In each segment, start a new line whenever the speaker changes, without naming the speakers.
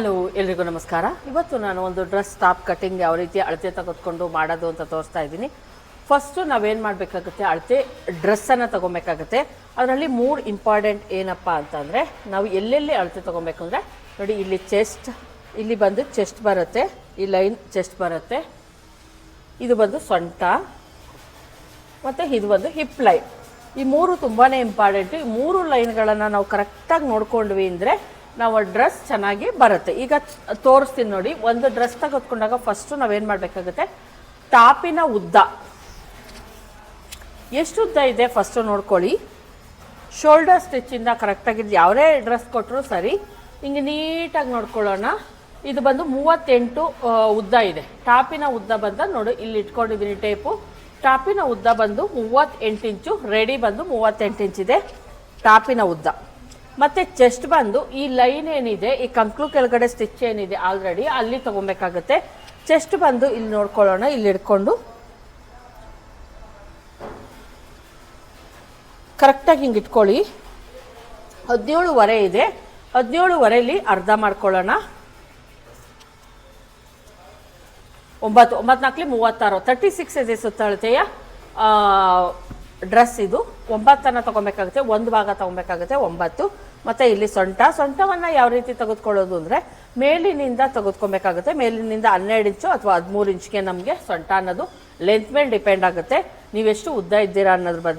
Hello, ಎಲ್ರಿಗೂ ನಮಸ್ಕಾರ. ಇವತ್ತು ನಾನು ಒಂದು ಡ್ರೆಸ್ ಟಾಪ್ ಕಟಿಂಗ್ ಯಾವ ರೀತಿ ಅಳತೆ ತೆಗೆದುಕೊಂಡು ಮಾಡೋದು ಅಂತ ತೋರಿಸ್ತಾ ಇದ್ದೀನಿ. ಫಸ್ಟು ನಾವೇನು ಮಾಡಬೇಕಾಗುತ್ತೆ, ಅಳತೆ ಡ್ರೆಸ್ಸನ್ನು ತೊಗೊಬೇಕಾಗುತ್ತೆ. ಅದರಲ್ಲಿ ಮೂರು ಇಂಪಾರ್ಟೆಂಟ್ ಏನಪ್ಪ ಅಂತಂದರೆ, ನಾವು ಎಲ್ಲೆಲ್ಲಿ ಅಳತೆ ತೊಗೊಬೇಕು ಅಂದರೆ, ನೋಡಿ ಇಲ್ಲಿ ಚೆಸ್ಟ್ ಇಲ್ಲಿ ಬಂದು ಚೆಸ್ಟ್ ಬರುತ್ತೆ, ಈ ಲೈನ್ ಚೆಸ್ಟ್ ಬರುತ್ತೆ. ಇದು ಬಂದು ಸೊಂಟ, ಮತ್ತು ಇದು ಬಂದು ಹಿಪ್ ಲೈನ್ ಈ ಮೂರು ತುಂಬಾ ಇಂಪಾರ್ಟೆಂಟು ಈ ಮೂರು ಲೈನ್ಗಳನ್ನು ನಾವು ಕರೆಕ್ಟಾಗಿ ನೋಡ್ಕೊಂಡ್ವಿ ಅಂದರೆ ನಾವು ಡ್ರೆಸ್ ಚೆನ್ನಾಗಿ ಬರುತ್ತೆ. ಈಗ ತೋರಿಸ್ತೀನಿ ನೋಡಿ, ಒಂದು ಡ್ರೆಸ್ ತೆಗೆದುಕೊಂಡಾಗ ಫಸ್ಟು ನಾವೇನು ಮಾಡಬೇಕಾಗುತ್ತೆ? ಟಾಪಿನ ಉದ್ದ. ಎಷ್ಟು ಉದ್ದ ಇದೆ ಫಸ್ಟು ನೋಡ್ಕೊಳ್ಳಿ. ಶೋಲ್ಡರ್ ಸ್ಟಿಚ್ಚಿಂದ ಕರೆಕ್ಟಾಗಿದ್ದು ಯಾವುದೇ ಡ್ರೆಸ್ ಕೊಟ್ಟರು ಸರಿ. ಹಿಂಗೆ ನೀಟಾಗಿ ನೋಡ್ಕೊಳ್ಳೋಣ. ಇದು ಬಂದು ಮೂವತ್ತೆಂಟು ಉದ್ದ ಇದೆ. ಟಾಪಿನ ಉದ್ದ ಬಂದ ನೋಡಿ, ಇಲ್ಲಿ ಇಟ್ಕೊಂಡಿದ್ದೀನಿ ಟೇಪು. ಟಾಪಿನ ಉದ್ದ ಬಂದು ಮೂವತ್ತೆಂಟು ಇಂಚು ರೆಡಿ ಬಂದು ಮೂವತ್ತೆಂಟು ಇದೆ. ಟಾಪಿನ ಉದ್ದ. ಮತ್ತು ಚೆಸ್ಟ್ ಬಂದು ಈ ಲೈನ್ ಏನಿದೆ, ಈ ಕಂಕ್ಲು ಕೆಳಗಡೆ ಸ್ಟಿಚ್ ಏನಿದೆ ಆಲ್ರೆಡಿ ಅಲ್ಲಿ ತಗೊಬೇಕಾಗುತ್ತೆ. ಚೆಸ್ಟ್ ಬಂದು ಇಲ್ಲಿ ನೋಡ್ಕೊಳ್ಳೋಣ, ಇಲ್ಲಿ ಇಟ್ಕೊಂಡು ಕರೆಕ್ಟಾಗಿ ಹಿಂಗೆ ಇಟ್ಕೊಳ್ಳಿ. ಹದಿನೇಳುವರೆ ಇದೆ. ಹದಿನೇಳುವರೆಯಲ್ಲಿ ಅರ್ಧ ಮಾಡ್ಕೊಳ್ಳೋಣ. ಒಂಬತ್ತು ಒಂಬತ್ತು ನಾಲ್ಕಲಿ ಮೂವತ್ತಾರು. ತರ್ಟಿ ಸಿಕ್ಸ್ ಇದೆ ಸುತ್ತಳತೆಯ ಡ್ರೆಸ್ ಇದು. ಒಂಬತ್ತನ್ನು ತಗೊಬೇಕಾಗುತ್ತೆ, ಒಂದು ಭಾಗ ತಗೊಬೇಕಾಗುತ್ತೆ, ಒಂಬತ್ತು. ಮತ್ತು ಇಲ್ಲಿ ಸೊಂಟ, ಸೊಂಟವನ್ನು ಯಾವ ರೀತಿ ತೆಗೆದುಕೊಳ್ಳೋದು ಅಂದರೆ ಮೇಲಿನಿಂದ ತೆಗೆದುಕೊಬೇಕಾಗುತ್ತೆ. ಮೇಲಿನಿಂದ ಹನ್ನೆರಡು ಇಂಚು ಅಥವಾ ಹದಿಮೂರು ಇಂಚ್ಗೆ ನಮಗೆ ಸೊಂಟ ಅನ್ನೋದು ಲೆಂತ್ ಮೇಲೆ ಡಿಪೆಂಡ್ ಆಗುತ್ತೆ. ನೀವೆಷ್ಟು ಉದ್ದ ಇದ್ದೀರಾ ಅನ್ನೋದ್ರ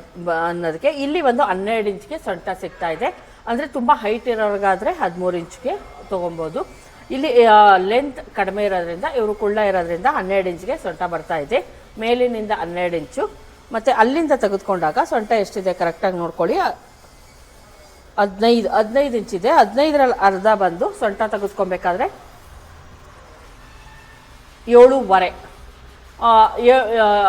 ಅನ್ನೋದಕ್ಕೆ ಇಲ್ಲಿ ಒಂದು ಹನ್ನೆರಡು ಇಂಚ್ಗೆ ಸೊಂಟ ಸಿಗ್ತಾ ಇದೆ. ಅಂದರೆ ತುಂಬ ಹೈಟ್ ಇರೋರ್ಗಾದರೆ ಹದಿಮೂರು ಇಂಚ್ಗೆ ತೊಗೊಬೋದು. ಇಲ್ಲಿ ಲೆಂತ್ ಕಡಿಮೆ ಇರೋದ್ರಿಂದ, ಇವರು ಕುಳ್ಳ ಇರೋದ್ರಿಂದ ಹನ್ನೆರಡು ಇಂಚ್ಗೆ ಸೊಂಟ ಬರ್ತಾ ಇದೆ. ಮೇಲಿನಿಂದ ಹನ್ನೆರಡು ಇಂಚು. ಮತ್ತು ಅಲ್ಲಿಂದ ತೆಗೆದುಕೊಂಡಾಗ ಸೊಂಟ ಎಷ್ಟಿದೆ ಕರೆಕ್ಟಾಗಿ ನೋಡ್ಕೊಳ್ಳಿ. ಹದಿನೈದು ಹದಿನೈದು ಇಂಚಿದೆ ಹದಿನೈದರಲ್ಲಿ ಅರ್ಧ ಬಂದು ಸೊಂಟ ತೆಗೆದುಕೊಬೇಕಾದ್ರೆ ಏಳೂವರೆ.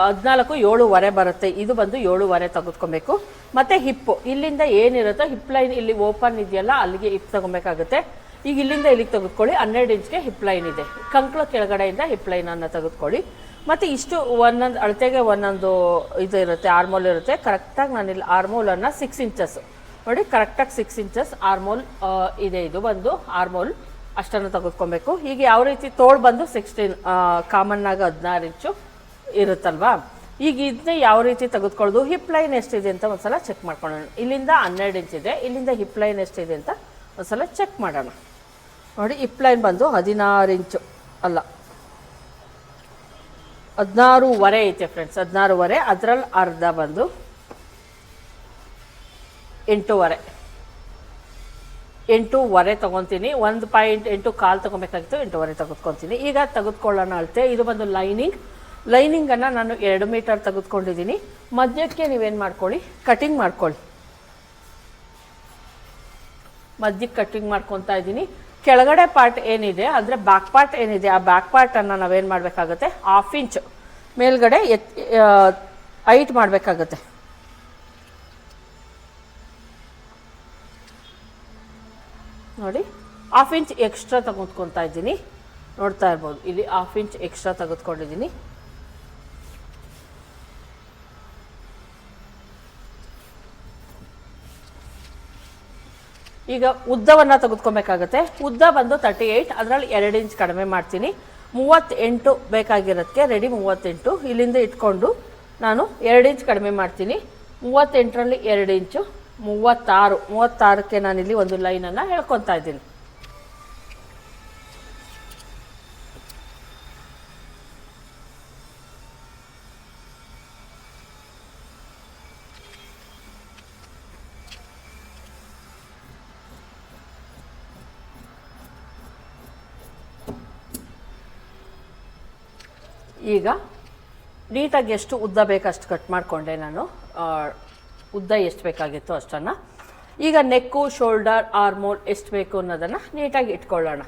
ಹದಿನಾಲ್ಕು ಏಳುವರೆ ಬರುತ್ತೆ. ಇದು ಬಂದು ಏಳುವರೆ ತೆಗೆದುಕೊಬೇಕು. ಮತ್ತು ಹಿಪ್ಪು ಇಲ್ಲಿಂದ ಏನಿರುತ್ತೋ ಹಿಪ್ ಲೈನ್ ಇಲ್ಲಿ ಓಪನ್ ಇದೆಯಲ್ಲ, ಅಲ್ಲಿಗೆ ಹಿಪ್ ತಗೊಬೇಕಾಗುತ್ತೆ. ಈಗ ಇಲ್ಲಿಂದ ಇಲ್ಲಿಗೆ ತೆಗೆದುಕೊಳ್ಳಿ. ಹನ್ನೆರಡು ಇಂಚ್ಗೆ ಹಿಪ್ ಲೈನ್ ಇದೆ. ಕಂಕ್ಳ ಕೆಳಗಡೆಯಿಂದ ಹಿಪ್ ಲೈನನ್ನು ತೆಗೆದುಕೊಳ್ಳಿ. ಮತ್ತು ಇಷ್ಟು ಒಂದೊಂದು ಅಳತೆಗೆ ಒಂದೊಂದು ಇದು ಇರುತ್ತೆ ಆರ್ಮೋಲ್ ಇರುತ್ತೆ. ಕರೆಕ್ಟಾಗಿ ನಾನಿಲ್ಲಿ ಆರ್ಮೋಲನ್ನು ಸಿಕ್ಸ್ ಇಂಚಸ್ ನೋಡಿ ಕರೆಕ್ಟಾಗಿ ಸಿಕ್ಸ್ ಇಂಚಸ್ ಆರ್ಮೋಲ್ ಇದೆ ಇದು ಬಂದು ಆರ್ಮೋಲ್ ಅಷ್ಟನ್ನು ತೆಗೆದುಕೊಬೇಕು. ಈಗ ಯಾವ ರೀತಿ ತೋಳು ಬಂದು ಸಿಕ್ಸ್ಟೀನ್ ಕಾಮನ್ ಆಗಿ ಹದಿನಾರು ಇಂಚು ಇರುತ್ತಲ್ವಾ? ಈಗ ಇದನ್ನ ಯಾವ ರೀತಿ ತೆಗೆದುಕೊಳ್ಳೋದು? ಹಿಪ್ ಲೈನ್ ಎಷ್ಟಿದೆ ಅಂತ ಒಂದ್ಸಲ ಚೆಕ್ ಮಾಡ್ಕೊಳ್ಳೋಣ. ಇಲ್ಲಿಂದ ಹನ್ನೆರಡು ಇಂಚ್ ಇದೆ, ಇಲ್ಲಿಂದ ಹಿಪ್ ಲೈನ್ ಎಷ್ಟಿದೆ ಅಂತ ಒಂದ್ಸಲ ಚೆಕ್ ಮಾಡೋಣ. ನೋಡಿ ಹಿಪ್ ಲೈನ್ ಬಂದು ಹದಿನಾರು ಇಂಚು ಅಲ್ಲ. ಹದಿನಾರೂವರೆ ಐತೆ ಫ್ರೆಂಡ್ಸ್ ಹದಿನಾರೂವರೆ ಅದರಲ್ಲಿ ಅರ್ಧ ಬಂದು ಎಂಟೂವರೆ ಎಂಟೂವರೆ ತೊಗೊತೀನಿ, ಒಂದು ಪಾಯಿಂಟ್ ಎಂಟು ಕಾಲು ತೊಗೊಬೇಕಾಗಿತ್ತು ಎಂಟೂವರೆ ತೆಗೆದುಕೊತೀನಿ. ಈಗ ತೆಗೆದುಕೊಳ್ಳೋಣ ಅಳತೆ. ಇದು ಬಂದು ಲೈನಿಂಗ್. ಲೈನಿಂಗನ್ನು ನಾನು ಎರಡು ಮೀಟರ್ ತೆಗೆದುಕೊಂಡಿದ್ದೀನಿ. ಮಧ್ಯಕ್ಕೆ ನೀವೇನು ಮಾಡ್ಕೊಳ್ಳಿ? ಕಟಿಂಗ್ ಮಾಡ್ಕೊಳ್ಳಿ. ಮಧ್ಯಕ್ಕೆ ಕಟ್ಟಿಂಗ್ ಮಾಡ್ಕೊತಾ ಇದ್ದೀನಿ. ಕೆಳಗಡೆ ಪಾರ್ಟ್ ಏನಿದೆ, ಅಂದರೆ ಬ್ಯಾಕ್ ಪಾರ್ಟ್ ಏನಿದೆ, ಆ ಬ್ಯಾಕ್ ಪಾರ್ಟನ್ನು ನಾವೇನು ಮಾಡಬೇಕಾಗುತ್ತೆ? Half inch. ಮೇಲ್ಗಡೆ ಎತ್ ಹೈಟ್ ಮಾಡಬೇಕಾಗುತ್ತೆ. ನೋಡಿ ಹಾಫ್ ಇಂಚ್ ಎಕ್ಸ್ಟ್ರಾ ತೆಗೆದುಕೊತಾ ಇದ್ದೀನಿ. ನೋಡ್ತಾ ಇರ್ಬೋದು, ಇಲ್ಲಿ ಹಾಫ್ ಇಂಚ್ ಎಕ್ಸ್ಟ್ರಾ ತೆಗೆದುಕೊಂಡಿದ್ದೀನಿ. ಈಗ ಉದ್ದವನ್ನು ತೆಗೆದುಕೊಬೇಕಾಗತ್ತೆ. ಉದ್ದ ಬಂದು ತರ್ಟಿ ಏಯ್ಟ್ ಅದರಲ್ಲಿ ಎರಡು ಇಂಚ್ ಕಡಿಮೆ ಮಾಡ್ತೀನಿ. ಮೂವತ್ತೆಂಟು ಬೇಕಾಗಿರೋದಕ್ಕೆ ರೆಡಿ ಮೂವತ್ತೆಂಟು. ಇಲ್ಲಿಂದ ಇಟ್ಕೊಂಡು ನಾನು ಎರಡು ಇಂಚ್ ಕಡಿಮೆ ಮಾಡ್ತೀನಿ. ಮೂವತ್ತೆಂಟರಲ್ಲಿ ಎರಡು ಇಂಚು ಮೂವತ್ತಾರು, ಮೂವತ್ತಾರಕ್ಕೆ ನಾನಿಲ್ಲಿ ಒಂದು ಲೈನನ್ನು ಹೇಳ್ಕೊತಾ ಇದ್ದೀನಿ. ಈಗ ನೀಟಾಗಿ ಎಷ್ಟು ಉದ್ದ ಬೇಕಷ್ಟು ಕಟ್ ಮಾಡಿಕೊಂಡೆ ನಾನು. ಉದ್ದ ಎಷ್ಟು ಬೇಕಾಗಿತ್ತು ಅಷ್ಟನ್ನು. ಈಗ ನೆಕ್ಕು, ಶೋಲ್ಡರ್ ಆರ್ಮೋಲ್ ಎಷ್ಟು ಬೇಕು ಅನ್ನೋದನ್ನು ನೀಟಾಗಿ ಇಟ್ಕೊಳ್ಳೋಣ.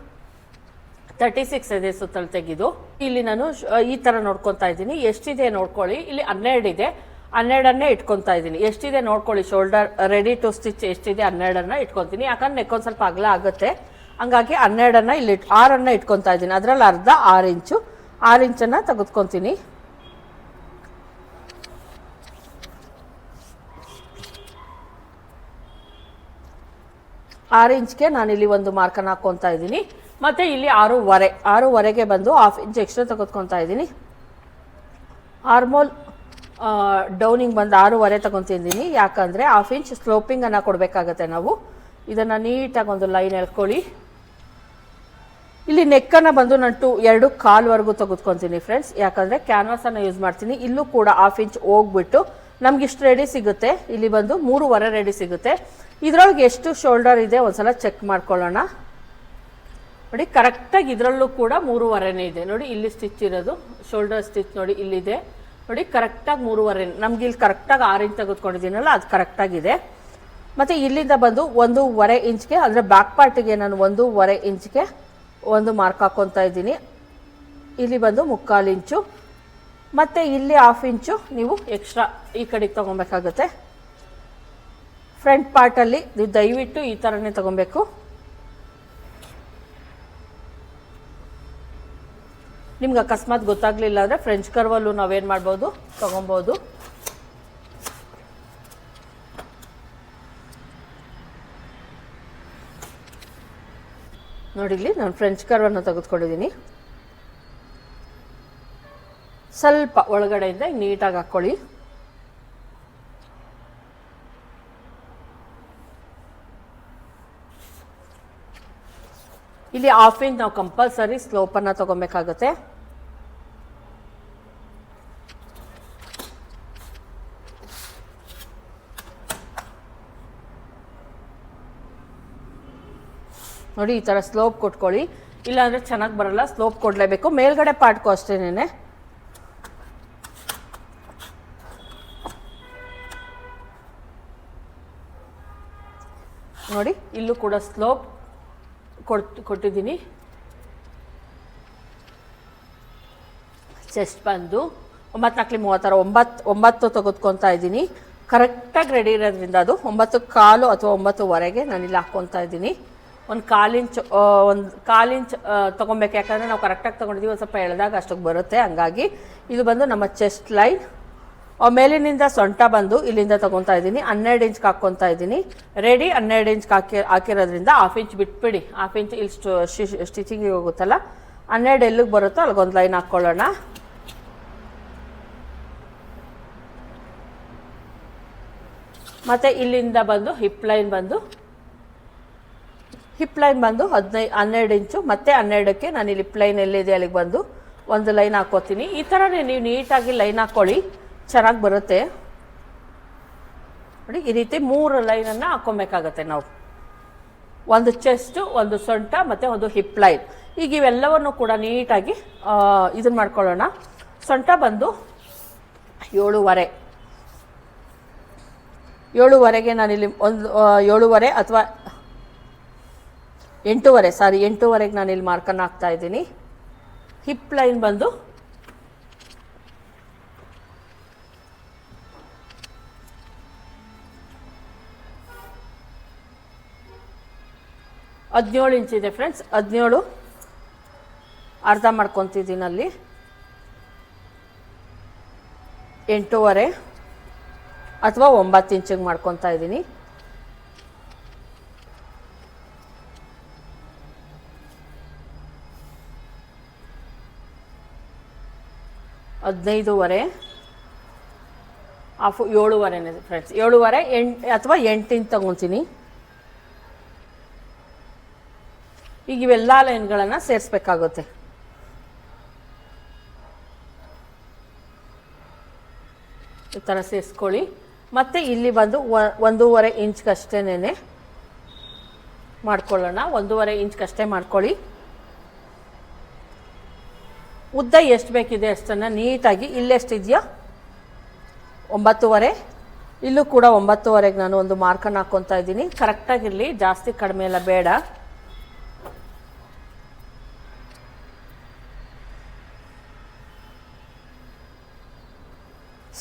ತರ್ಟಿ ಸಿಕ್ಸ್ ಇದೆ ಸುತ್ತಲೂ ತೆಗೆದು. ಇಲ್ಲಿ ನಾನು ಈ ಥರ ನೋಡ್ಕೊತಾ ಇದ್ದೀನಿ. ಎಷ್ಟಿದೆ ನೋಡ್ಕೊಳ್ಳಿ. ಇಲ್ಲಿ ಹನ್ನೆರಡು ಇದೆ. ಹನ್ನೆರಡನ್ನೇ ಇಟ್ಕೊತಾ ಇದ್ದೀನಿ. ಎಷ್ಟಿದೆ ನೋಡ್ಕೊಳ್ಳಿ. ಶೋಲ್ಡರ್ ರೆಡಿ ಟು ಸ್ಟಿಚ್ ಎಷ್ಟಿದೆ ಹನ್ನೆರಡನ್ನ ಇಟ್ಕೊತೀನಿ. ಯಾಕಂದ್ರೆ ನೆಕ್ಕೊಂದು ಸ್ವಲ್ಪ ಅಗಲ ಆಗುತ್ತೆ. ಹಂಗಾಗಿ ಹನ್ನೆರಡನ್ನ ಇಲ್ಲಿ ಆರನ್ನ ಇಟ್ಕೊತಾ ಇದ್ದೀನಿ. ಅದರಲ್ಲಿ ಅರ್ಧ ಆರು ಇಂಚು. ಆರು ಇಂಚನ್ನು ತೆಗೆದುಕೊತೀನಿ. ಆರು ನಾನು ನಾನಿಲ್ಲಿ ಒಂದು ಮಾರ್ಕನ್ನು ಹಾಕ್ಕೊತಾ ಇದ್ದೀನಿ. ಮತ್ತು ಇಲ್ಲಿ ಆರೂವರೆ, ಆರೂವರೆಗೆ ಬಂದು ಹಾಫ್ ಇಂಚ್ ಎಕ್ಸ್ಟ್ರಾ ತೆಗೆದುಕೊತಾ ಇದ್ದೀನಿ. ಆರ್ಮೋಲ್ ಡೌನಿಂಗ್ ಬಂದು ಆರೂವರೆ ತಗೊತಿದ್ದೀನಿ ಯಾಕಂದರೆ ಹಾಫ್ ಇಂಚ್ ಸ್ಲೋಪಿಂಗನ್ನು ಕೊಡಬೇಕಾಗತ್ತೆ ನಾವು. ಇದನ್ನು ನೀಟಾಗಿ ಒಂದು ಲೈನ್ ಎಳ್ಕೊಳ್ಳಿ. ಇಲ್ಲಿ ನೆಕ್ಕನ್ನು ಬಂದು ನಾನು ಟು ಎರಡು ಕಾಲ್ವರೆಗೂ ತೆಗೆದುಕೊತೀನಿ ಫ್ರೆಂಡ್ಸ್ ಯಾಕಂದರೆ ಕ್ಯಾನ್ವಾಸನ್ನು ಯೂಸ್ ಮಾಡ್ತೀನಿ. ಇಲ್ಲೂ ಕೂಡ ಹಾಫ್ ಇಂಚ್ ಹೋಗ್ಬಿಟ್ಟು ನಮ್ಗೆ ಇಷ್ಟು ರೆಡಿ ಸಿಗುತ್ತೆ. ಇಲ್ಲಿ ಬಂದು ಮೂರುವರೆ ರೆಡಿ ಸಿಗುತ್ತೆ. ಇದರೊಳಗೆ ಎಷ್ಟು ಶೋಲ್ಡರ್ ಇದೆ ಒಂದ್ಸಲ ಚೆಕ್ ಮಾಡ್ಕೊಳ್ಳೋಣ. ನೋಡಿ ಕರೆಕ್ಟಾಗಿ ಇದರಲ್ಲೂ ಕೂಡ ಮೂರುವರೆನೇ ಇದೆ. ನೋಡಿ, ಇಲ್ಲಿ ಸ್ಟಿಚ್ ಇರೋದು ಶೋಲ್ಡರ್ ಸ್ಟಿಚ್ ನೋಡಿ ಇಲ್ಲಿದೆ. ನೋಡಿ ಕರೆಕ್ಟಾಗಿ ಮೂರುವರೆ ನಮ್ಗೆ ಇಲ್ಲಿ ಕರೆಕ್ಟಾಗಿ ಆರು ಇಂಚ್ ತೆಗೆದುಕೊಂಡಿದ್ದೀನಲ್ಲ, ಅದು ಕರೆಕ್ಟಾಗಿದೆ ಮತ್ತು ಇಲ್ಲಿಂದ ಬಂದು ಒಂದೂವರೆ ಇಂಚ್ಗೆ, ಅಂದರೆ ಬ್ಯಾಕ್ ಪಾರ್ಟಿಗೆ ನಾನು ಒಂದೂವರೆ ಇಂಚ್ಗೆ ಒಂದು ಮಾರ್ಕ್ ಹಾಕ್ಕೊತಾ ಇದ್ದೀನಿ. ಇಲ್ಲಿ ಬಂದು ಮುಕ್ಕಾಲು ಇಂಚು. ಮತ್ತು ಇಲ್ಲಿ ಹಾಫ್ ಇಂಚು ನೀವು ಎಕ್ಸ್ಟ್ರಾ ಈ ಕಡೆಗೆ ತೊಗೊಬೇಕಾಗುತ್ತೆ. ಫ್ರಂಟ್ ಪಾರ್ಟಲ್ಲಿ ನೀವು ದಯವಿಟ್ಟು ಈ ಥರನೇ ತೊಗೊಬೇಕು. ನಿಮ್ಗೆ ಅಕಸ್ಮಾತ್ ಗೊತ್ತಾಗಲಿಲ್ಲ ಅಂದರೆ ಫ್ರೆಂಚ್ ಕರ್ವಲ್ಲೂ ನಾವೇನು ಮಾಡ್ಬೋದು? ತೊಗೊಬೋದು. ನೋಡಿ ಇಲ್ಲಿ ನಾನು ಫ್ರೆಂಚ್ ಕರ್ವನ್ನು ತೆಗೆದುಕೊಂಡಿದ್ದೀನಿ. ಸ್ವಲ್ಪ ಒಳಗಡೆಯಿಂದ ನೀಟಾಗಿ ಹಾಕ್ಕೊಳ್ಳಿ. ಇಲ್ಲಿ ಇಂಚ್ ನಾವು ಕಂಪಲ್ಸರಿ ಸ್ಲೋಪನ್ನು ತಗೊಬೇಕಾಗತ್ತೆ. ನೋಡಿ ಈ ಥರ ಸ್ಲೋಪ್ ಕೊಟ್ಕೊಳ್ಳಿ. ಇಲ್ಲಾಂದರೆ ಚೆನ್ನಾಗಿ ಬರಲ್ಲ ಸ್ಲೋಪ್ ಕೊಡಲೇಬೇಕು. ಮೇಲ್ಗಡೆ ಪಾರ್ಟ್ಗೂ ಅಷ್ಟೇನೆ ನೋಡಿ, ಇಲ್ಲೂ ಕೂಡ ಸ್ಲೋಪ್ ಕೊಟ್ ಕೊಟ್ಟಿದ್ದೀನಿ. ಚೆಸ್ಟ್ ಬಂದು ಒಂಬತ್ತು ನಾಲ್ಕು ಮೂವತ್ತಾರು, ಒಂಬತ್ತು ಒಂಬತ್ತು ತೆಗೆದುಕೊತಾ ಇದ್ದೀನಿ. ಕರೆಕ್ಟಾಗಿ ರೆಡಿ ಇರೋದ್ರಿಂದ ಅದು ಒಂಬತ್ತು ಕಾಲು ಅಥವಾ ಒಂಬತ್ತುವರೆಗೆ ಇಲ್ಲಿ ಹಾಕ್ಕೊತಾ ಇದ್ದೀನಿ. ಒಂದು ಕಾಲಿಂಚ್ ಒಂದು ಕಾಲಿಂಚ್ ತೊಗೊಬೇಕು ಯಾಕಂದರೆ ನಾವು ಕರೆಕ್ಟಾಗಿ ತೊಗೊಂಡಿದ್ದೀವಿ. ಒಂದು ಸ್ವಲ್ಪ ಎಳೆದಾಗ ಅಷ್ಟಕ್ಕೆ ಬರುತ್ತೆ. ಹಂಗಾಗಿ ಇದು ಬಂದು ನಮ್ಮ ಚೆಸ್ಟ್ ಲೈನ್ ಮೇಲಿನಿಂದ ಸೊಂಟ ಬಂದು ಇಲ್ಲಿಂದ ತಗೊತಾ ಇದ್ದೀನಿ. ಹನ್ನೆರಡು ಇಂಚ್ ಹಾಕ್ಕೊತಾ ಇದ್ದೀನಿ. ರೆಡಿ ಹನ್ನೆರಡು ಇಂಚ್ ಹಾಕಿ ಹಾಕಿರೋದ್ರಿಂದ ಹಾಫ್ ಇಂಚ್ ಬಿಟ್ಬಿಡಿ. ಹಾಫ್ ಇಂಚ್ ಇಲ್ಲಿ ಸ್ಟಿಚಿಂಗಿಗೆ ಹೋಗುತ್ತಲ್ಲ? ಹನ್ನೆರಡು ಎಲ್ಲಿಗೆ ಬರುತ್ತೋ ಅಲ್ಲಿಗೊಂದು ಲೈನ್ ಹಾಕ್ಕೊಳ್ಳೋಣ ಮತ್ತು ಇಲ್ಲಿಂದ ಬಂದು ಹಿಪ್ ಲೈನ್ ಬಂದು ಹಿಪ್ ಲೈನ್ ಬಂದು ಹದಿನೈದು ಹನ್ನೆರಡು ಇಂಚು, ಮತ್ತೆ ಹನ್ನೆರಡಕ್ಕೆ ನಾನು ಇಲ್ಲಿ ಹಿಪ್ ಲೈನ್ ಎಲ್ಲಿದೆ ಅಲ್ಲಿಗೆ ಬಂದು ಒಂದು ಲೈನ್ ಹಾಕ್ಕೋತೀನಿ. ಈ ಥರನೇ ನೀವು ನೀಟಾಗಿ ಲೈನ್ ಹಾಕ್ಕೊಳ್ಳಿ ಚೆನ್ನಾಗಿ ಬರುತ್ತೆ. ನೋಡಿ, ಈ ರೀತಿ ಮೂರು ಲೈನನ್ನು ಹಾಕ್ಕೊಬೇಕಾಗತ್ತೆ ನಾವು. ಒಂದು ಚೆಸ್ಟು ಒಂದು ಸೊಂಟ, ಮತ್ತು ಒಂದು ಹಿಪ್ ಲೈನ್ ಈಗ ಇವೆಲ್ಲವನ್ನು ಕೂಡ ನೀಟಾಗಿ ಇದನ್ನು ಮಾಡ್ಕೊಳ್ಳೋಣ. ಸೊಂಟ ಬಂದು ಏಳುವರೆ. ಏಳುವರೆಗೆ ನಾನಿಲ್ಲಿ ಒಂದು ಏಳುವರೆ ಅಥವಾ ಎಂಟೂವರೆ ಸಾರಿ ಎಂಟೂವರೆಗೆ ನಾನು ಇಲ್ಲಿ ಮಾರ್ಕನ್ನು ಹಾಕ್ತಾ ಇದ್ದೀನಿ. ಹಿಪ್ ಲೈನ್ ಬಂದು ಹದಿನೇಳು ಇಂಚ್ ಇದೆ ಫ್ರೆಂಡ್ಸ್ ಹದಿನೇಳು ಅರ್ಧ ಮಾಡ್ಕೊತಿದ್ದೀನಿ ಅಲ್ಲಿ ಎಂಟೂವರೆ ಅಥವಾ ಒಂಬತ್ತು ಇಂಚಿಗೆ ಮಾಡ್ಕೊತಾ ಇದ್ದೀನಿ. ಹದಿನೈದೂವರೆ ಹಾಫು ಏಳುವರೆನೇ ಫ್ರೆಂಡ್ಸ್ ಏಳುವರೆ, ಎಂಟು ಅಥವಾ ಎಂಟಿಂದು ತಗೊತೀನಿ. ಈಗ ಇವೆಲ್ಲ ಲೈನ್ಗಳನ್ನು ಸೇರಿಸ್ಬೇಕಾಗುತ್ತೆ. ಈ ಥರ ಸೇರಿಸ್ಕೊಳ್ಳಿ. ಮತ್ತು ಇಲ್ಲಿ ಬಂದು ಒಂದೂವರೆ ಇಂಚ್ಗಷ್ಟೇನೆ ಮಾಡ್ಕೊಳ್ಳೋಣ. ಒಂದೂವರೆ ಇಂಚ್ಗಷ್ಟೇ ಮಾಡ್ಕೊಳ್ಳಿ. ಉದ್ದ ಎಷ್ಟು ಬೇಕಿದೆ ಅಷ್ಟನ್ನು ನೀಟಾಗಿ ಇಲ್ಲೆಷ್ಟಿದೆಯೋ ಒಂಬತ್ತುವರೆ. ಇಲ್ಲೂ ಕೂಡ ಒಂಬತ್ತುವರೆಗೆ ನಾನು ಒಂದು ಮಾರ್ಕನ್ನು ಹಾಕ್ಕೊತಾ ಇದ್ದೀನಿ. ಕರೆಕ್ಟಾಗಿರಲಿ ಜಾಸ್ತಿ ಕಡಿಮೆ ಎಲ್ಲ ಬೇಡ.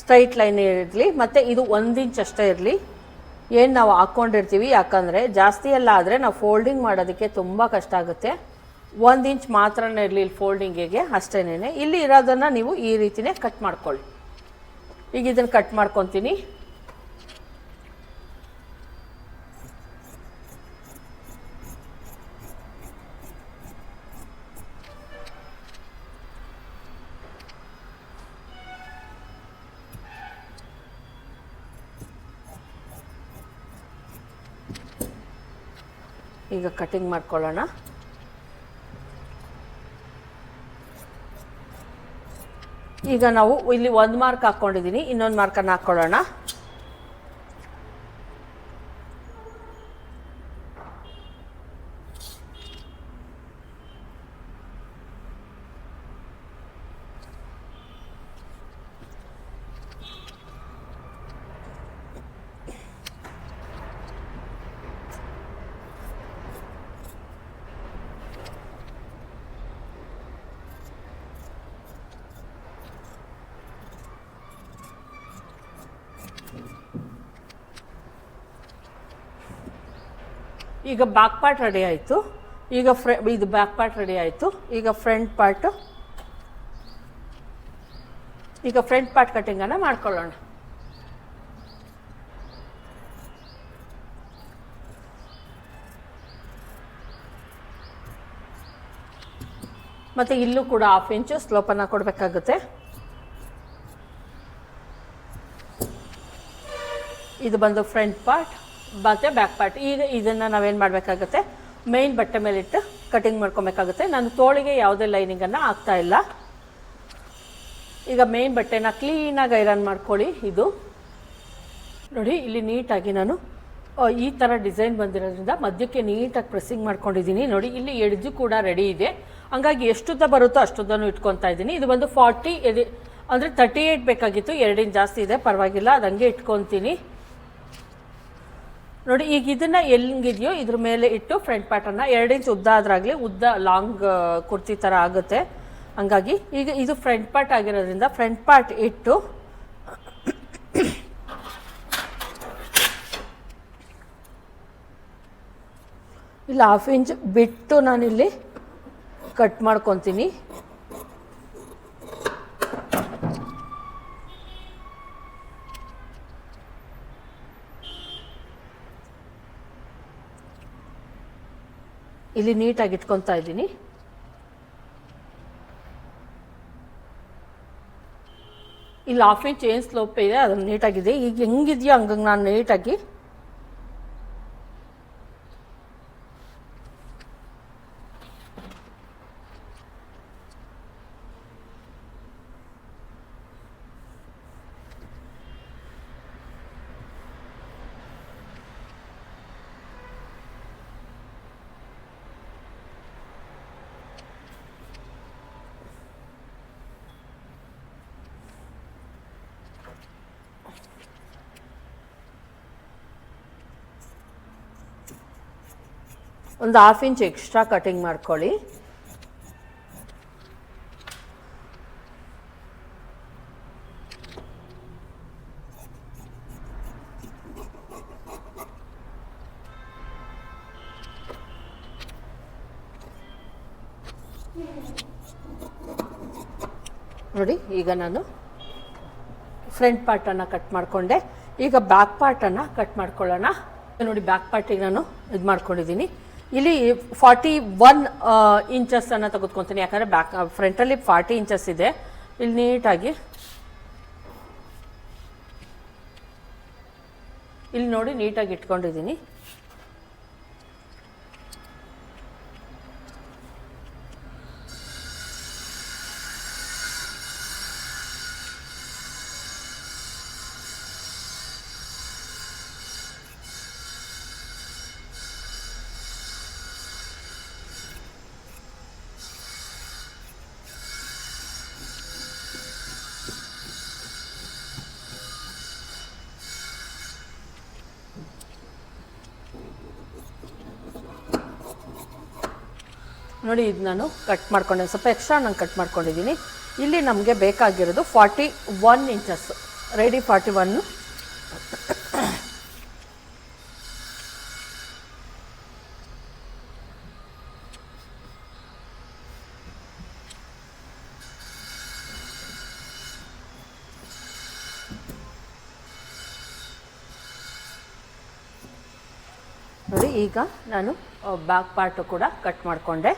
ಸ್ಟ್ರೈಟ್ ಲೈನ್ ಇರಲಿ, ಮತ್ತು ಇದು ಒಂದು ಇಂಚ್ ಅಷ್ಟೇ ಇರಲಿ. ಏನು ನಾವು ಹಾಕ್ಕೊಂಡಿರ್ತೀವಿ ಯಾಕಂದರೆ ಜಾಸ್ತಿ ಎಲ್ಲ ಆದರೆ ನಾವು ಫೋಲ್ಡಿಂಗ್ ಮಾಡೋದಕ್ಕೆ ತುಂಬ ಕಷ್ಟ ಆಗುತ್ತೆ. ಒಂದು ಇಂಚ್ ಮಾತ್ರನೇ ಇರಲಿ ಇಲ್ಲಿ ಫೋಲ್ಡಿಂಗಿಗೆ ಅಷ್ಟೇನೆ ಇಲ್ಲಿ ಇರೋದನ್ನು ನೀವು ಈ ರೀತಿನೇ ಕಟ್ ಮಾಡ್ಕೊಳ್ಳಿ. ಈಗ ಇದನ್ನು ಕಟ್ ಮಾಡ್ಕೊತೀನಿ. ಈಗ ಕಟಿಂಗ್ ಮಾಡ್ಕೊಳ್ಳೋಣ. ಈಗ ನಾವು ಇಲ್ಲಿ ಒಂದು ಮಾರ್ಕ್ ಹಾಕ್ಕೊಂಡಿದ್ದೀನಿ ಇನ್ನೊಂದು ಮಾರ್ಕನ್ನು ಹಾಕ್ಕೊಳ್ಳೋಣ ಈಗ ಬ್ಯಾಕ್ ಪಾರ್ಟ್ ರೆಡಿ ಆಯಿತು. ಈಗ ಫ್ರೆ ಇದು ಬ್ಯಾಕ್ ಪಾರ್ಟ್ ರೆಡಿ ಆಯಿತು. ಈಗ ಫ್ರಂಟ್ ಪಾರ್ಟು ಈಗ ಫ್ರಂಟ್ ಪಾರ್ಟ್ ಕಟಿಂಗನ್ನು ಮಾಡ್ಕೊಳ್ಳೋಣ. ಮತ್ತು ಇಲ್ಲೂ ಕೂಡ ಹಾಫ್ ಇಂಚು ಸ್ಲೋಪನ್ನು ಕೊಡಬೇಕಾಗುತ್ತೆ. ಇದು ಬಂದು ಫ್ರಂಟ್ ಪಾರ್ಟ್ ಮತ್ತು ಬ್ಯಾಕ್ ಪಾರ್ಟ್ ಈಗ ಇದನ್ನು ನಾವೇನು ಮಾಡಬೇಕಾಗುತ್ತೆ? ಮೇನ್ ಬಟ್ಟೆ ಮೇಲಿಟ್ಟು ಕಟಿಂಗ್ ಮಾಡ್ಕೊಬೇಕಾಗುತ್ತೆ. ನಾನು ತೋಳಿಗೆ ಯಾವುದೇ ಲೈನಿಂಗನ್ನು ಹಾಕ್ತಾ ಇಲ್ಲ. ಈಗ ಮೇನ್ ಬಟ್ಟೆನ ಕ್ಲೀನಾಗಿ ಐರನ್ ಮಾಡ್ಕೊಳ್ಳಿ. ಇದು ನೋಡಿ, ಇಲ್ಲಿ ನೀಟಾಗಿ ನಾನು ಈ ಥರ ಡಿಸೈನ್ ಬಂದಿರೋದ್ರಿಂದ ಮಧ್ಯಕ್ಕೆ ನೀಟಾಗಿ ಪ್ರೆಸ್ಸಿಂಗ್ ಮಾಡ್ಕೊಂಡಿದ್ದೀನಿ. ನೋಡಿ, ಇಲ್ಲಿ ಎಡ್ಜು ಕೂಡ ರೆಡಿ ಇದೆ. ಹಂಗಾಗಿ ಎಷ್ಟುದ್ದ ಬರುತ್ತೋ ಅಷ್ಟುದ್ದನ್ನು ಇಟ್ಕೊತಾ ಇದ್ದೀನಿ. ಇದು ಬಂದು ಫಾರ್ಟಿ ಎಡಿ ಅಂದರೆ ತರ್ಟಿ ಏಯ್ಟ್ ಬೇಕಾಗಿತ್ತು. ಎರಡಿನ ಜಾಸ್ತಿ ಇದೆ, ಪರವಾಗಿಲ್ಲ ಅದು ಹಂಗೆ ಇಟ್ಕೊತೀನಿ. ನೋಡಿ, ಈಗ ಇದನ್ನ ಎಲ್ಲಿಂಗಿದೆಯೋ ಇದ್ರ ಮೇಲೆ ಇಟ್ಟು ಫ್ರಂಟ್ ಪಾರ್ಟನ್ನು ಎರಡು ಇಂಚ್ ಉದ್ದ ಆದ್ರಾಗಲಿ ಉದ್ದ ಲಾಂಗ್ ಕುರ್ತಿ ಥರ ಆಗುತ್ತೆ. ಹಂಗಾಗಿ ಈಗ ಇದು ಫ್ರಂಟ್ ಪಾರ್ಟ್ ಆಗಿರೋದ್ರಿಂದ ಫ್ರಂಟ್ ಪಾರ್ಟ್ ಇಟ್ಟು ಇಲ್ಲಿ ಹಾಫ್ ಇಂಚ್ ಬಿಟ್ಟು ನಾನಿಲ್ಲಿ ಕಟ್ ಮಾಡ್ಕೊತೀನಿ. ಇಲ್ಲಿ ನೀಟಾಗಿ ಇಟ್ಕೊತಾ ಇದ್ದೀನಿ. ಇಲ್ಲಿ ಹಾಫ್ ಇಂಚ್ ಏನು ಸ್ಲೋಪ್ ಇದೆ, ಅದನ್ನು ನೀಟಾಗಿದೆ ಈಗ ಹೆಂಗಿದೆಯೋ ಹಂಗಂಗೆ ನಾನು ನೀಟಾಗಿ ಒಂದು ಹಾಫ್ ಇಂಚ್ ಎಕ್ಸ್ಟ್ರಾ ಕಟಿಂಗ್ ಮಾಡ್ಕೊಳ್ಳಿ. ನೋಡಿ, ಈಗ ನಾನು ಫ್ರಂಟ್ ಪಾರ್ಟನ್ನು ಕಟ್ ಮಾಡಿಕೊಂಡೆ. ಈಗ ಬ್ಯಾಕ್ ಪಾರ್ಟನ್ನು ಕಟ್ ಮಾಡ್ಕೊಳ್ಳೋಣ. ನೋಡಿ ಬ್ಯಾಕ್ ಪಾರ್ಟಿಗೆ ನಾನು ಇದು ಮಾಡ್ಕೊಂಡಿದ್ದೀನಿ ಇಲ್ಲಿ ಫಾರ್ಟಿ ಒನ್ ಇಂಚಸ್ಸನ್ನು ತೆಗೆದುಕೊತೀನಿ. ಯಾಕಂದರೆ ಬ್ಯಾಕ್ ಫ್ರಂಟಲ್ಲಿ ಫಾರ್ಟಿ ಇಂಚಸ್ ಇದೆ. ಇಲ್ಲಿ ನೀಟಾಗಿ. ಇಲ್ಲಿ ನೋಡಿ ನೀಟಾಗಿ ಇಟ್ಕೊಂಡಿದ್ದೀನಿ. ನೋಡಿ, ಇದು ನಾನು ಕಟ್ ಮಾಡ್ಕೊಂಡೆ. ಸ್ವಲ್ಪ ಎಕ್ಸ್ಟ್ರಾ ನಾನು ಕಟ್ ಮಾಡ್ಕೊಂಡಿದ್ದೀನಿ ಇಲ್ಲಿ ನಮಗೆ ಬೇಕಾಗಿರೋದು forty one inches ready forty one ನೋಡಿ, ಈಗ ನಾನು ಬ್ಯಾಕ್ ಪಾರ್ಟು ಕೂಡ ಕಟ್ ಮಾಡಿಕೊಂಡೆ.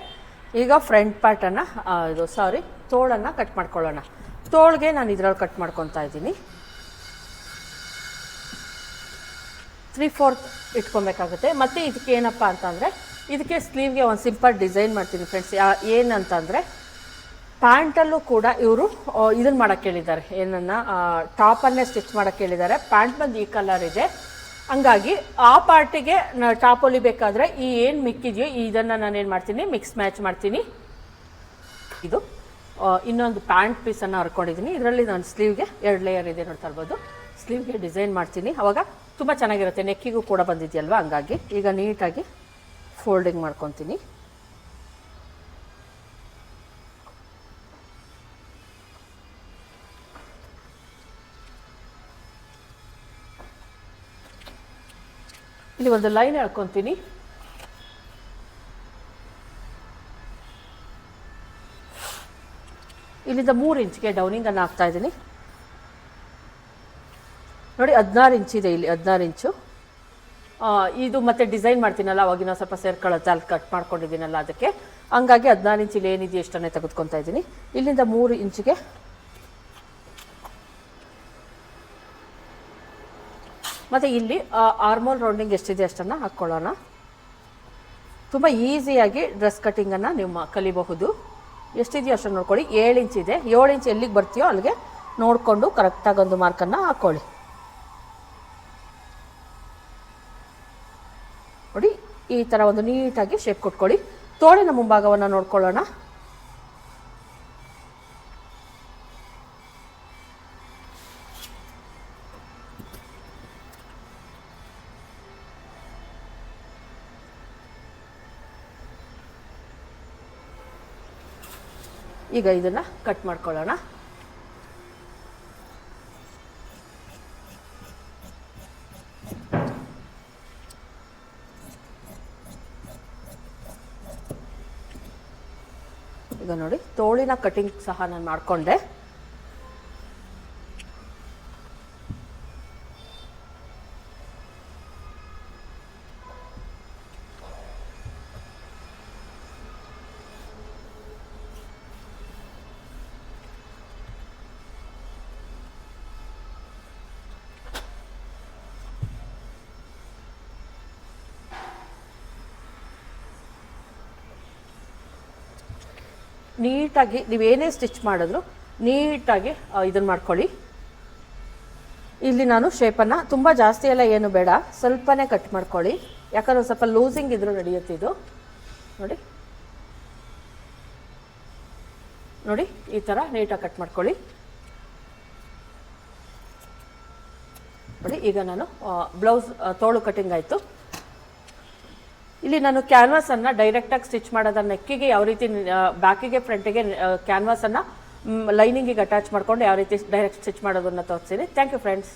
ಈಗ ಫ್ರಂಟ್ ಪಾರ್ಟನ್ನು ಇದು ಸಾರಿ ತೋಳನ್ನು ಕಟ್ ಮಾಡ್ಕೊಳ್ಳೋಣ. ತೋಳ್ಗೆ ನಾನು ಇದ್ರಲ್ಲಿ ಕಟ್ ಮಾಡ್ಕೊತಾ ಇದ್ದೀನಿ. ತ್ರೀ ಫೋರ್ತ್ ಇಟ್ಕೊಬೇಕಾಗುತ್ತೆ. ಮತ್ತು ಇದಕ್ಕೆ ಏನಪ್ಪ ಅಂತಂದರೆ, ಇದಕ್ಕೆ ಸ್ಲೀವ್ಗೆ ಒಂದು ಸಿಂಪಲ್ ಡಿಸೈನ್ ಮಾಡ್ತೀನಿ ಫ್ರೆಂಡ್ಸ್ ಏನಂತಂದರೆ ಪ್ಯಾಂಟಲ್ಲೂ ಕೂಡ ಇವರು ಇದನ್ನು ಮಾಡೋಕ್ಕೆ ಹೇಳಿದ್ದಾರೆ. ಏನನ್ನ ಟಾಪನ್ನೇ ಸ್ಟಿಚ್ ಮಾಡೋಕ್ಕೆ ಹೇಳಿದ್ದಾರೆ. ಪ್ಯಾಂಟ್ ಬಂದು ಈ ಕಲರ್ ಇದೆ. ಹಂಗಾಗಿ ಆ ಪಾರ್ಟಿಗೆ ಟಾಪ್ ಹೊಲಿಬೇಕಾದ್ರೆ ಈ ಏನು ಮಿಕ್ಕಿದೆಯೋ ಇದನ್ನು ನಾನು ಏನು ಮಾಡ್ತೀನಿ, ಮಿಕ್ಸ್ ಮ್ಯಾಚ್ ಮಾಡ್ತೀನಿ. ಇದು ಇನ್ನೊಂದು ಪ್ಯಾಂಟ್ ಪೀಸನ್ನು ಹರ್ಕೊಂಡಿದ್ದೀನಿ ಇದರಲ್ಲಿ ನಾನು ಸ್ಲೀವ್ಗೆ ಎರಡು ಲೇಯರ್ ಇದೆ ನೋಡ್ತಾ ಇರ್ಬೋದು ಸ್ಲೀವ್ಗೆ ಡಿಸೈನ್ ಮಾಡ್ತೀನಿ. ಅವಾಗ ತುಂಬ ಚೆನ್ನಾಗಿರುತ್ತೆ. ನೆಕ್ಕಿಗೂ ಕೂಡ ಬಂದಿದೆಯಲ್ವಾ? ಹಂಗಾಗಿ ಈಗ ನೀಟಾಗಿ ಫೋಲ್ಡಿಂಗ್ ಮಾಡ್ಕೊತೀನಿ. ಇಲ್ಲಿ ಒಂದು ಲೈನ್ ಹೇಳ್ಕೊತೀನಿ. ಇಲ್ಲಿಂದ ಮೂರು ಇಂಚ್ಗೆ ಡೌನಿಂಗನ್ನು ಹಾಕ್ತಾ ಇದ್ದೀನಿ. ನೋಡಿ, ಹದಿನಾರು ಇಂಚಿದೆ ಇಲ್ಲಿ, ಹದಿನಾರು ಇಂಚು. ಇದು ಮತ್ತೆ ಡಿಸೈನ್ ಮಾಡ್ತೀನಲ್ಲ ಅವಾಗಿನ ಸ್ವಲ್ಪ ಸೇರ್ಕೊಳ್ಳುತ್ತೆ, ಅಲ್ಲಿ ಕಟ್ ಮಾಡ್ಕೊಂಡಿದ್ದೀನಲ್ಲ ಅದಕ್ಕೆ. ಹಂಗಾಗಿ ಹದಿನಾರು ಇಂಚು ಇಲ್ಲಿ ಏನಿದೆಯೋ ಎಷ್ಟನ್ನೇ ತೆಗೆದುಕೊತಾ ಇದ್ದೀನಿ. ಇಲ್ಲಿಂದ ಮೂರು ಇಂಚಿಗೆ ಮತ್ತು ಇಲ್ಲಿ ಆರ್ಮೋಲ್ ರೌಂಡಿಂಗ್ ಎಷ್ಟಿದೆ ಅಷ್ಟನ್ನು ಹಾಕ್ಕೊಳ್ಳೋಣ ತುಂಬ ಈಸಿಯಾಗಿ ಡ್ರೆಸ್ ಕಟ್ಟಿಂಗನ್ನು ನೀವು ಕಲಿಬಹುದು. ಎಷ್ಟಿದೆಯೋ ಅಷ್ಟನ್ನು ನೋಡ್ಕೊಳ್ಳಿ. ಏಳು ಇಂಚ್ ಇದೆ. ಏಳು ಇಂಚ್ ಎಲ್ಲಿಗೆ ಬರ್ತೀಯೋ ಅಲ್ಲಿಗೆ ನೋಡಿಕೊಂಡು ಕರೆಕ್ಟಾಗಿ ಒಂದು ಮಾರ್ಕನ್ನು ಹಾಕ್ಕೊಳ್ಳಿ ನೋಡಿ, ಈ ಥರ ಒಂದು ನೀಟಾಗಿ ಶೇಪ್ ಕೊಟ್ಕೊಳ್ಳಿ. ತೋಳಿನ ಮುಂಭಾಗವನ್ನು ನೋಡ್ಕೊಳ್ಳೋಣ. ಈಗ ಇದನ್ನು ಕಟ್ ಮಾಡ್ಕೊಳ್ಳೋಣ. ಈಗ ನೋಡಿ ತೋಳಿನ ಕಟಿಂಗ್ ಸಹ ನಾನು ಮಾಡಿಕೊಂಡೆ. ನೀಟಾಗಿ ಏನೇ ಸ್ಟಿಚ್ ಮಾಡಿದ್ರು ನೀಟಾಗಿ ಇದನ್ನು ಮಾಡ್ಕೊಳ್ಳಿ. ಇಲ್ಲಿ ನಾನು ಶೇಪನ್ನು ತುಂಬ ಜಾಸ್ತಿ ಎಲ್ಲ ಏನು ಬೇಡ, ಸ್ವಲ್ಪನೇ ಕಟ್ ಮಾಡ್ಕೊಳ್ಳಿ. ಯಾಕಂದ್ರೆ ಸ್ವಲ್ಪ ಲೂಸಿಂಗ್ ಇದ್ರೂ ಇದು. ನೋಡಿ. ನೋಡಿ, ಈ ಥರ ನೀಟಾಗಿ ಕಟ್ ಮಾಡ್ಕೊಳ್ಳಿ. ನೋಡಿ, ಈಗ ನಾನು ಬ್ಲೌಸ್ ತೋಳು ಕಟ್ಟಿಂಗ್ ಆಯಿತು. ಇಲ್ಲಿ ನಾನು ಕ್ಯಾನ್ವಾಸ್ ಅನ್ನ ಡೈರೆಕ್ಟ್ ಆಗಿ ಸ್ಟಿಚ್ ಮಾಡೋದ ನೆಕ್ಕಿಗೆ ಯಾವ ರೀತಿ ಬ್ಯಾಕಿಗೆ ಫ್ರಂಟಿಗೆ ಅನ್ನ ಲೈನಿಂಗಿಗೆ ಅಟ್ಯಾಚ್ ಮಾಡ್ಕೊಂಡು ಯಾವ ರೀತಿ ಡೈರೆಕ್ಟ್ ಸ್ಟಿಚ್ ಮಾಡೋದನ್ನ ತೋರಿಸ್ತೀನಿ ಥ್ಯಾಂಕ್ ಯು ಫ್ರೆಂಡ್ಸ್